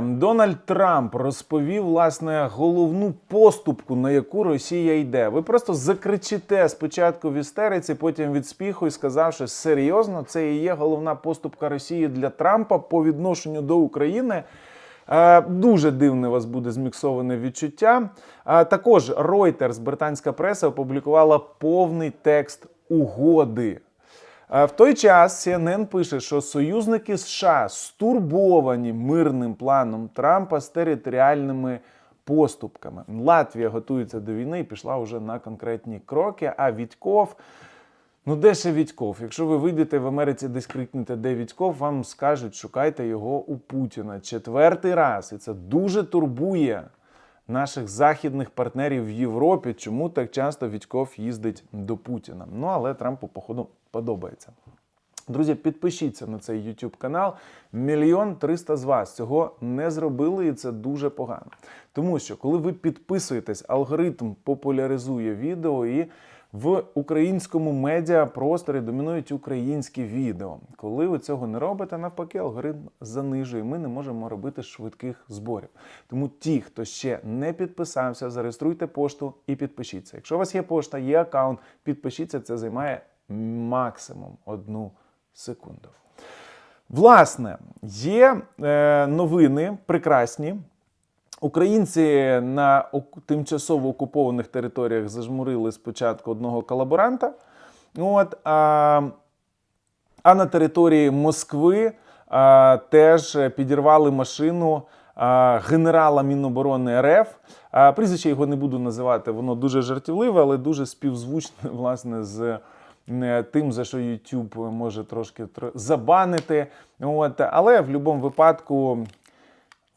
Дональд Трамп розповів власне головну поступку, на яку Росія йде. Ви просто закричите спочатку в істериці, потім від спіху і сказавши серйозно, це і є головна поступка Росії для Трампа по відношенню до України. Е, Дуже дивне у вас буде зміксоване відчуття. Е, Також Reuters, британська преса, опублікувала повний текст угоди. Е, В той час CNN пише, що союзники США стурбовані мирним планом Трампа з територіальними поступками. Латвія готується до війни і пішла вже на конкретні кроки. А Вітьков, ну де ще Вітьков? Якщо ви вийдете в Америці, десь крикнете, де Вітьков, вам скажуть, шукайте його у Путіна. Четвертий раз, і це дуже турбує наших західних партнерів в Європі, чому так часто Вітьков їздить до Путіна. Ну але Трампу, походу, подобається. Друзі, підпишіться на цей YouTube канал. Мільйон триста з вас цього не зробили, і це дуже погано. Тому що, коли ви підписуєтесь, алгоритм популяризує відео і в українському медіапросторі домінують українські відео. Коли ви цього не робите, навпаки, алгоритм занижує. Ми не можемо робити швидких зборів. Тому ті, хто ще не підписався, зареєструйте пошту і підпишіться. Якщо у вас є пошта, є аккаунт, підпишіться, це займає максимум одну секунду. Власне, є е, новини прекрасні. Українці на тимчасово окупованих територіях зажмурили спочатку одного колаборанта. От, а, а на території Москви а, теж підірвали машину а, генерала Міноборони РФ. А, прізвище його не буду називати, воно дуже жартівливе, але дуже співзвучне власне з тим, за що YouTube може трошки тр- забанити. От, але в будь-якому випадку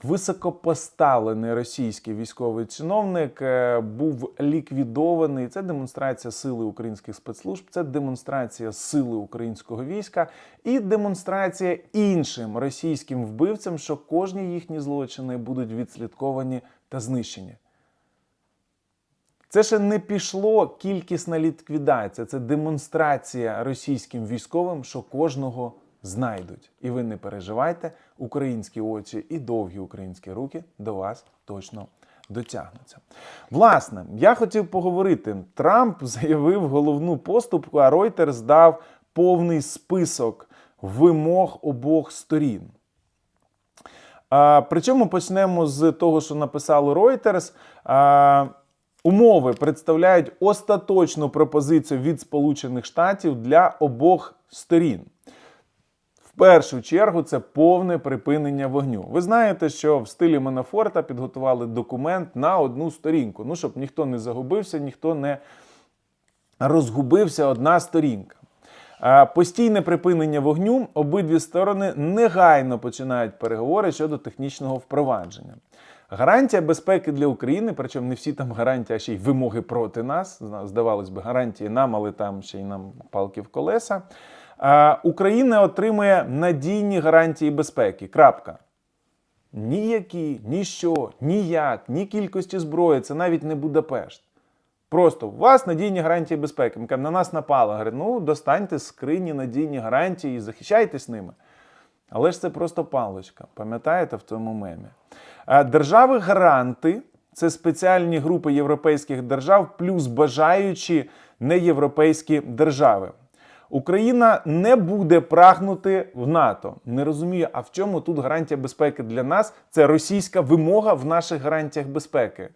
Високопоставлений російський військовий чиновник е, був ліквідований. Це демонстрація сили українських спецслужб, це демонстрація сили українського війська і демонстрація іншим російським вбивцям, що кожні їхні злочини будуть відслідковані та знищені. Це ще не пішло кількісна ліквідація, це демонстрація російським військовим, що кожного знайдуть. І ви не переживайте, українські очі і довгі українські руки до вас точно дотягнуться. Власне, я хотів поговорити. Трамп заявив головну поступку, а Reuters дав повний список вимог обох сторін. А, причому почнемо з того, що написали Reuters. А, умови представляють остаточну пропозицію від Сполучених Штатів для обох сторін. В першу чергу це повне припинення вогню. Ви знаєте, що в стилі Манафорта підготували документ на одну сторінку. Ну, щоб ніхто не загубився, ніхто не розгубився одна сторінка. Постійне припинення вогню обидві сторони негайно починають переговори щодо технічного впровадження. Гарантія безпеки для України, причому не всі там гарантії, а ще й вимоги проти нас. Здавалось би, гарантії нам, але там ще й нам палки в колеса. Україна отримує надійні гарантії безпеки. Крапка. Ніякі, ніщо, ніяк, ні кількості зброї, це навіть не Будапешт. Просто у вас надійні гарантії безпеки. Ми кажемо, на нас напали. Говорить, ну достаньте скрині надійні гарантії і захищайтесь ними. Але ж це просто паличка, пам'ятаєте в тому мемі? Держави-гаранти це спеціальні групи європейських держав, плюс бажаючі неєвропейські держави. Україна не буде прагнути в НАТО. Не розумію, а в чому тут гарантія безпеки для нас? Це російська вимога в наших гарантіях безпеки.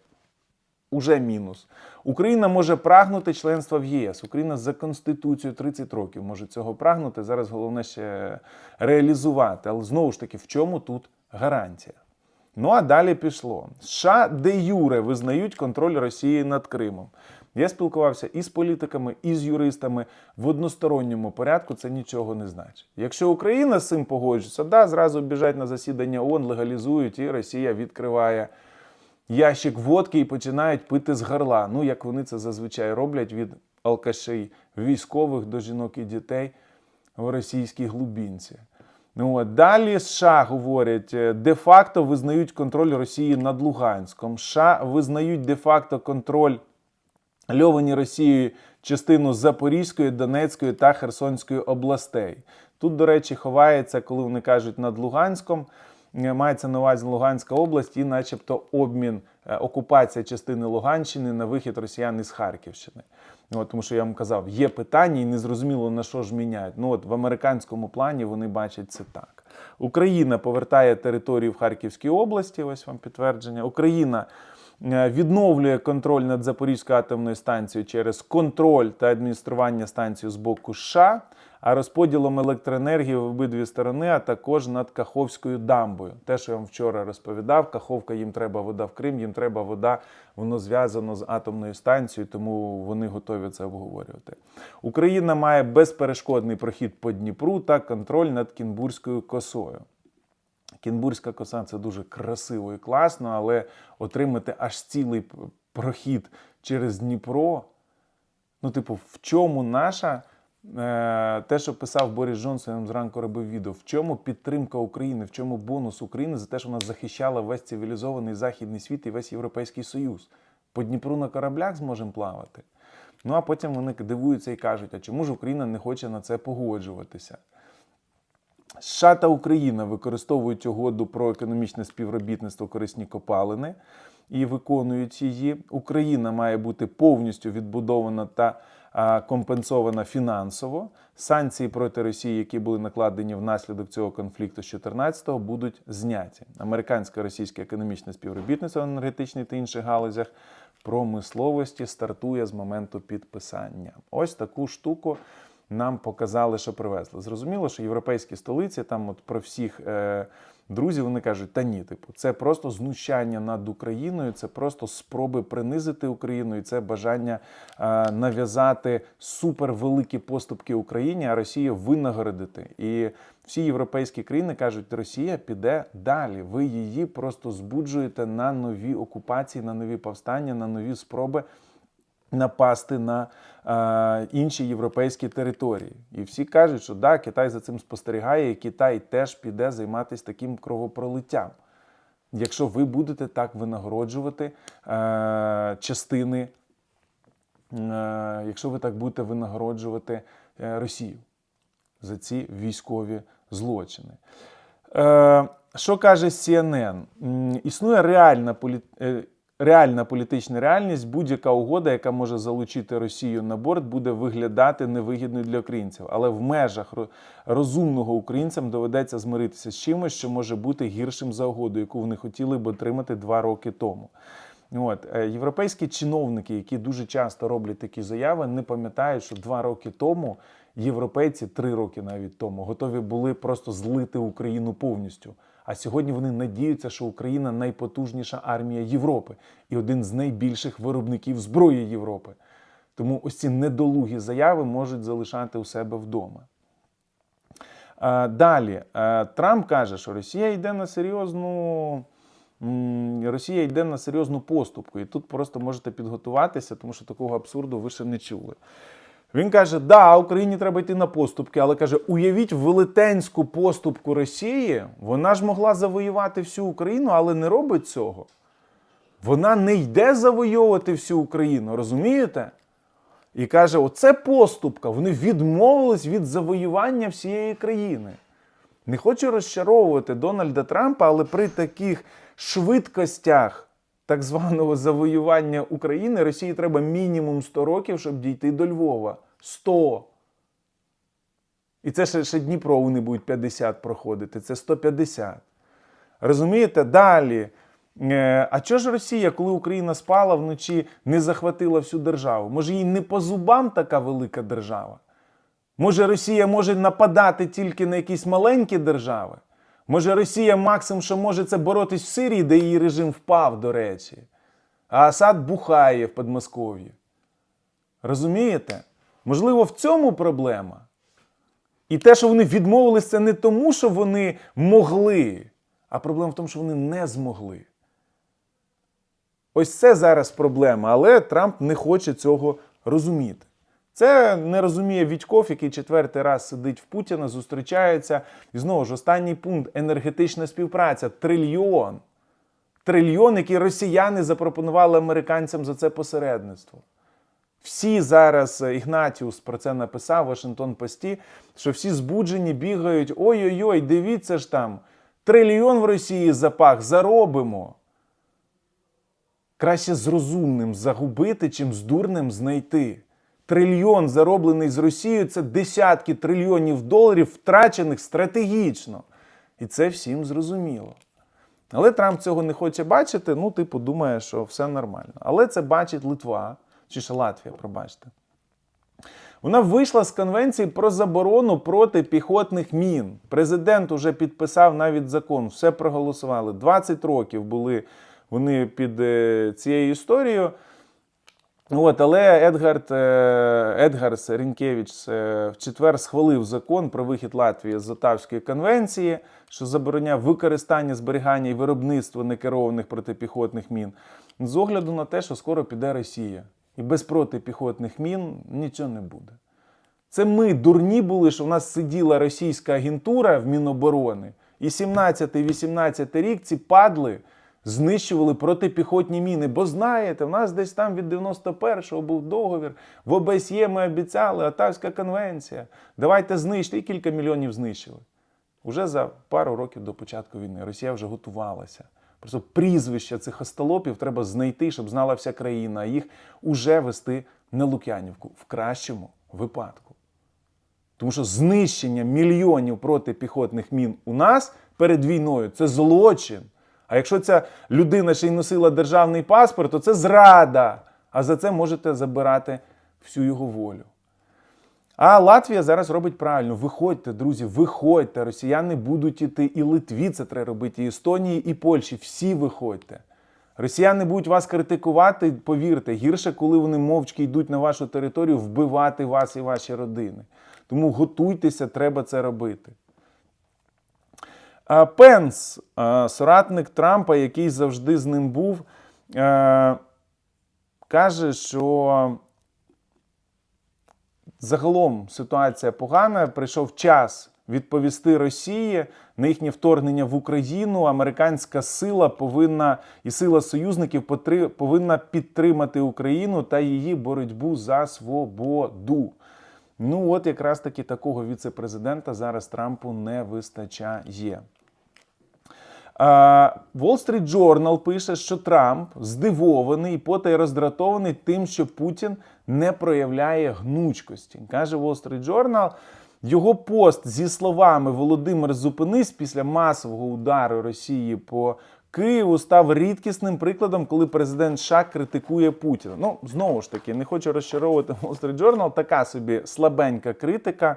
Уже мінус. Україна може прагнути членства в ЄС. Україна за Конституцією 30 років може цього прагнути. Зараз головне ще реалізувати. Але знову ж таки, в чому тут гарантія? Ну а далі пішло. США де Юре визнають контроль Росії над Кримом. Я спілкувався і з політиками, і з юристами в односторонньому порядку. Це нічого не значить. Якщо Україна з цим погоджується, да, зразу біжать на засідання ООН, легалізують, і Росія відкриває ящик водки і починають пити з горла. Ну, як вони це зазвичай роблять від алкашей військових до жінок і дітей в російській глубінці. Ну, от. Далі США говорять, е, де-факто визнають контроль Росії над Луганськом. США визнають де-факто контроль льовані Росією частину Запорізької, Донецької та Херсонської областей. Тут, до речі, ховається, коли вони кажуть над Луганськом. Е, мається на увазі Луганська область і, начебто, обмін е, окупація частини Луганщини на вихід росіян із Харківщини. От, тому що я вам казав, є питання і незрозуміло на що ж міняють. Ну от в американському плані вони бачать це так. Україна повертає територію в Харківській області. Ось вам підтвердження. Україна відновлює контроль над Запорізькою атомною станцією через контроль та адміністрування станцією з боку США, а розподілом електроенергії в обидві сторони, а також над Каховською дамбою. Те, що я вам вчора розповідав, Каховка їм треба вода в Крим, їм треба вода, воно зв'язано з атомною станцією, тому вони готові це обговорювати. Україна має безперешкодний прохід по Дніпру та контроль над Кінбурзькою косою. Кінбурзька коса це дуже красиво і класно, але отримати аж цілий прохід через Дніпро. Ну, типу, в чому наша е, те, що писав Борис Джонсон, зранку робив відео, в чому підтримка України, в чому бонус України за те, що вона захищала весь цивілізований західний світ і весь Європейський Союз. По Дніпру на кораблях зможемо плавати. Ну а потім вони дивуються і кажуть, а чому ж Україна не хоче на це погоджуватися? США та Україна використовують угоду про економічне співробітництво корисні копалини і виконують її. Україна має бути повністю відбудована та компенсована фінансово. Санкції проти Росії, які були накладені внаслідок цього конфлікту з 14-го, будуть зняті. Американське російське економічне співробітництво в енергетичній та інших галузях промисловості стартує з моменту підписання. Ось таку штуку нам показали, що привезли. Зрозуміло, що європейські столиці там от про всіх е, друзів вони кажуть, та ні, типу, це просто знущання над Україною, це просто спроби принизити Україну, і це бажання е, нав'язати супервеликі поступки Україні, а Росію винагородити. І всі європейські країни кажуть, Росія піде далі. Ви її просто збуджуєте на нові окупації, на нові повстання, на нові спроби напасти на е, інші європейські території. І всі кажуть, що да, Китай за цим спостерігає, і Китай теж піде займатися таким кровопролиттям. Якщо ви будете так винагороджувати е, частини, е, якщо ви так будете винагороджувати е, Росію за ці військові злочини. Е, що каже CNN? Існує реальна полі... реальна політична реальність, будь-яка угода, яка може залучити Росію на борт, буде виглядати невигідною для українців. Але в межах розумного українцям доведеться змиритися з чимось, що може бути гіршим за угоду, яку вони хотіли б отримати два роки тому. От е, європейські чиновники, які дуже часто роблять такі заяви, не пам'ятають, що два роки тому європейці, три роки навіть тому, готові були просто злити Україну повністю. А сьогодні вони надіються, що Україна найпотужніша армія Європи і один з найбільших виробників зброї Європи. Тому ось ці недолугі заяви можуть залишати у себе вдома. Е, Далі е, Трамп каже, що Росія йде на серйозну. Росія йде на серйозну поступку, і тут просто можете підготуватися, тому що такого абсурду ви ще не чули. Він каже: да, Україні треба йти на поступки, але каже: уявіть велетенську поступку Росії, вона ж могла завоювати всю Україну, але не робить цього. Вона не йде завойовувати всю Україну, розумієте? І каже: оце поступка. Вони відмовились від завоювання всієї країни. Не хочу розчаровувати Дональда Трампа, але при таких швидкостях так званого завоювання України Росії треба мінімум 100 років, щоб дійти до Львова. 100. І це ще, ще Дніпро вони будуть 50 проходити, це 150. Розумієте? Далі. Е, А чого ж Росія, коли Україна спала вночі, не захватила всю державу? Може, їй не по зубам така велика держава? Може, Росія може нападати тільки на якісь маленькі держави? Може, Росія максимум, що може, це боротись в Сирії, де її режим впав, до речі. А Асад бухає в Подмосков'ї. Розумієте? Можливо, в цьому проблема. І те, що вони відмовились, це не тому, що вони могли, а проблема в тому, що вони не змогли. Ось це зараз проблема, але Трамп не хоче цього розуміти. Це не розуміє Вітьков, який четвертий раз сидить в Путіна, зустрічається. І знову ж останній пункт енергетична співпраця трильйон. Трильйон, який росіяни запропонували американцям за це посередництво. Всі зараз е, Ігнатіус про це написав Вашингтон Пості, що всі збуджені бігають. Ой-ой-ой, дивіться ж там. Трильйон в Росії запах заробимо. Краще з розумним загубити, чим з дурним знайти. Трильйон, зароблений з Росією, це десятки трильйонів доларів, втрачених стратегічно. І це всім зрозуміло. Але Трамп цього не хоче бачити, ну, типу, думає, що все нормально. Але це бачить Литва, чи ще Латвія, пробачте. Вона вийшла з конвенції про заборону протипіхотних мін. Президент уже підписав навіть закон, все проголосували. 20 років були вони під е, цією історією. От, але Едгард, е, Едгарс Рінкевич е, в четвер схвалив закон про вихід Латвії з Отавської конвенції, що забороняв використання, зберігання і виробництво некерованих протипіхотних мін, з огляду на те, що скоро піде Росія. І без протипіхотних мін нічого не буде. Це ми дурні були, що в нас сиділа російська агентура в Міноборони, і 17-18 рік ці падли знищували протипіхотні міни. Бо знаєте, в нас десь там від 91-го був договір. В ОБСЄ ми обіцяли, Отавська конвенція. Давайте знищити. І кілька мільйонів знищили. Уже за пару років до початку війни Росія вже готувалася. Просто прізвища цих остолопів треба знайти, щоб знала вся країна, а їх уже вести на Лук'янівку в кращому випадку. Тому що знищення мільйонів протипіхотних мін у нас перед війною це злочин. А якщо ця людина ще й носила державний паспорт, то це зрада. А за це можете забирати всю його волю. А Латвія зараз робить правильно. Виходьте, друзі, виходьте. Росіяни будуть іти, і Литві це треба робити, і Естонії, і Польщі. Всі виходьте. Росіяни будуть вас критикувати, повірте, гірше, коли вони мовчки йдуть на вашу територію вбивати вас і ваші родини. Тому готуйтеся, треба це робити. А Пенс, соратник Трампа, який завжди з ним був, е, каже, що загалом ситуація погана. Прийшов час відповісти Росії на їхнє вторгнення в Україну. Американська сила повинна і сила союзників повинна підтримати Україну та її боротьбу за свободу. Ну, от якраз таки такого віце-президента зараз Трампу не вистачає. А, Wall Street Journal пише, що Трамп здивований, потай роздратований тим, що Путін не проявляє гнучкості. Каже Wall Street Journal, його пост зі словами Володимир зупинись після масового удару Росії по Києву став рідкісним прикладом, коли президент США критикує Путіна. Ну, знову ж таки, не хочу розчаровувати Wall Street Journal, така собі слабенька критика.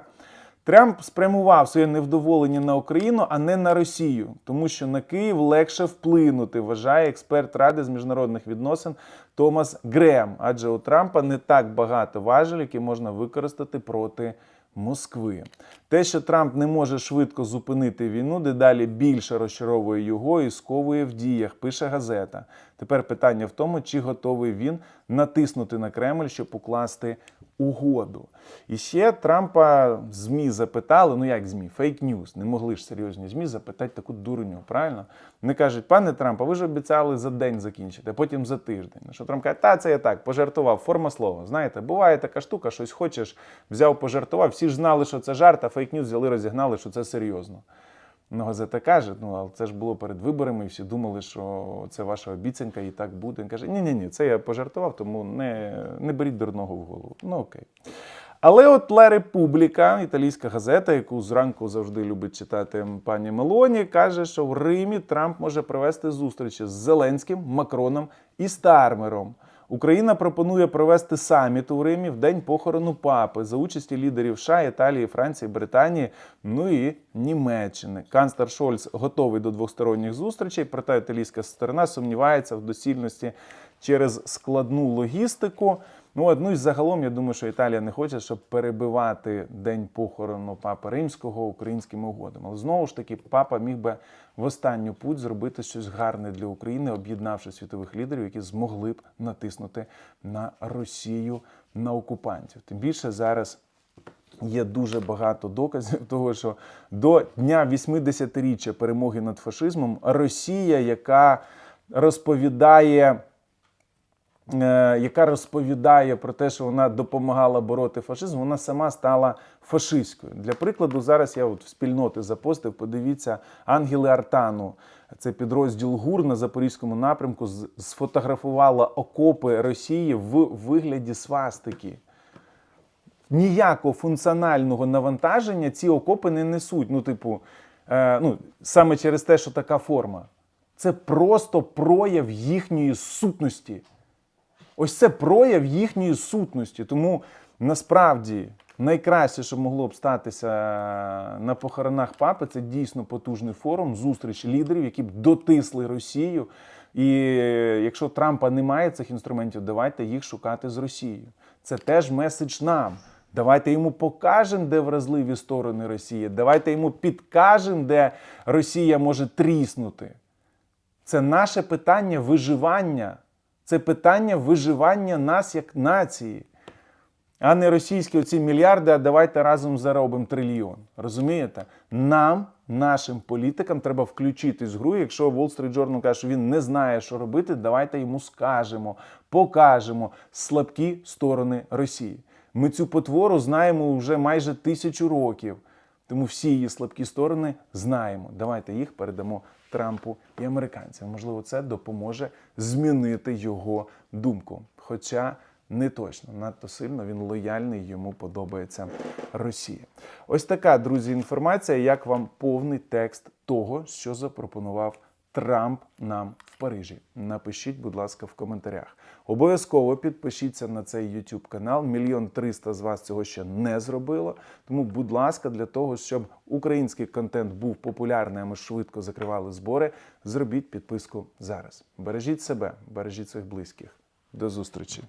Трамп спрямував своє невдоволення на Україну, а не на Росію, тому що на Київ легше вплинути, вважає експерт Ради з міжнародних відносин Томас Грем. Адже у Трампа не так багато важель, які можна використати проти Москви. Те, що Трамп не може швидко зупинити війну, дедалі більше розчаровує його і сковує в діях, пише газета. Тепер питання в тому, чи готовий він натиснути на Кремль, щоб укласти угоду. І ще Трампа ЗМІ запитали: ну як ЗМІ, фейк ньюс, не могли ж серйозні ЗМІ запитати таку дурню, правильно? Вони кажуть, пане Трамп, а ви ж обіцяли за день закінчити, а потім за тиждень. На що Трамп каже, та це я так, пожартував, форма слова. Знаєте, буває така штука, щось хочеш, взяв, пожартував. Всі ж знали, що це жарт, а фейк ньюс взяли, розігнали, що це серйозно. Ну, газета каже, ну але це ж було перед виборами, і всі думали, що це ваша обіцянка і так буде. Він каже, ні-ні, ні, це я пожартував, тому не, не беріть дурного в голову. Ну окей. Але от Ла Републіка, італійська газета, яку зранку завжди любить читати пані Мелоні, каже, що в Римі Трамп може провести зустрічі з Зеленським, Макроном і Стармером. Україна пропонує провести саміт у Римі в день похорону папи за участі лідерів США, Італії, Франції, Британії, ну і Німеччини. Канцлер Шольц готовий до двосторонніх зустрічей, проте італійська сторона сумнівається в доцільності через складну логістику. Ну, от, ну і загалом, я думаю, що Італія не хоче, щоб перебивати день похорону папи римського українськими угодами. Але знову ж таки, папа міг би в останню путь зробити щось гарне для України, об'єднавши світових лідерів, які змогли б натиснути на Росію на окупантів. Тим більше зараз. Є дуже багато доказів того, що до дня 80-річчя перемоги над фашизмом Росія, яка розповідає яка розповідає про те, що вона допомагала бороти фашизм, вона сама стала фашистською. Для прикладу, зараз я от в спільноти запостив, подивіться, Ангели Артану, це підрозділ ГУР на Запорізькому напрямку, сфотографувала окопи Росії в вигляді свастики ніякого функціонального навантаження ці окопи не несуть. Ну, типу, е, ну, саме через те, що така форма. Це просто прояв їхньої сутності. Ось це прояв їхньої сутності. Тому насправді найкраще, що могло б статися на похоронах папи, це дійсно потужний форум, зустріч лідерів, які б дотисли Росію. І якщо Трампа немає цих інструментів, давайте їх шукати з Росією. Це теж меседж нам. Давайте йому покажемо, де вразливі сторони Росії. Давайте йому підкажемо, де Росія може тріснути. Це наше питання виживання. Це питання виживання нас як нації, а не російські оці мільярди, а давайте разом заробимо трильйон. Розумієте? Нам, нашим політикам, треба включитись в гру. Якщо Wall Street Journal каже, що він не знає, що робити, давайте йому скажемо, покажемо слабкі сторони Росії. Ми цю потвору знаємо вже майже тисячу років. Тому всі її слабкі сторони знаємо. Давайте їх передамо Трампу і американцям. Можливо, це допоможе змінити його думку. Хоча не точно, надто сильно він лояльний, йому подобається Росія. Ось така, друзі, інформація. Як вам повний текст того, що запропонував Трамп нам в Парижі. Напишіть, будь ласка, в коментарях. Обов'язково підпишіться на цей YouTube канал. Мільйон триста з вас цього ще не зробило. Тому, будь ласка, для того, щоб український контент був популярний, а ми швидко закривали збори, зробіть підписку зараз. Бережіть себе, бережіть своїх близьких. До зустрічі!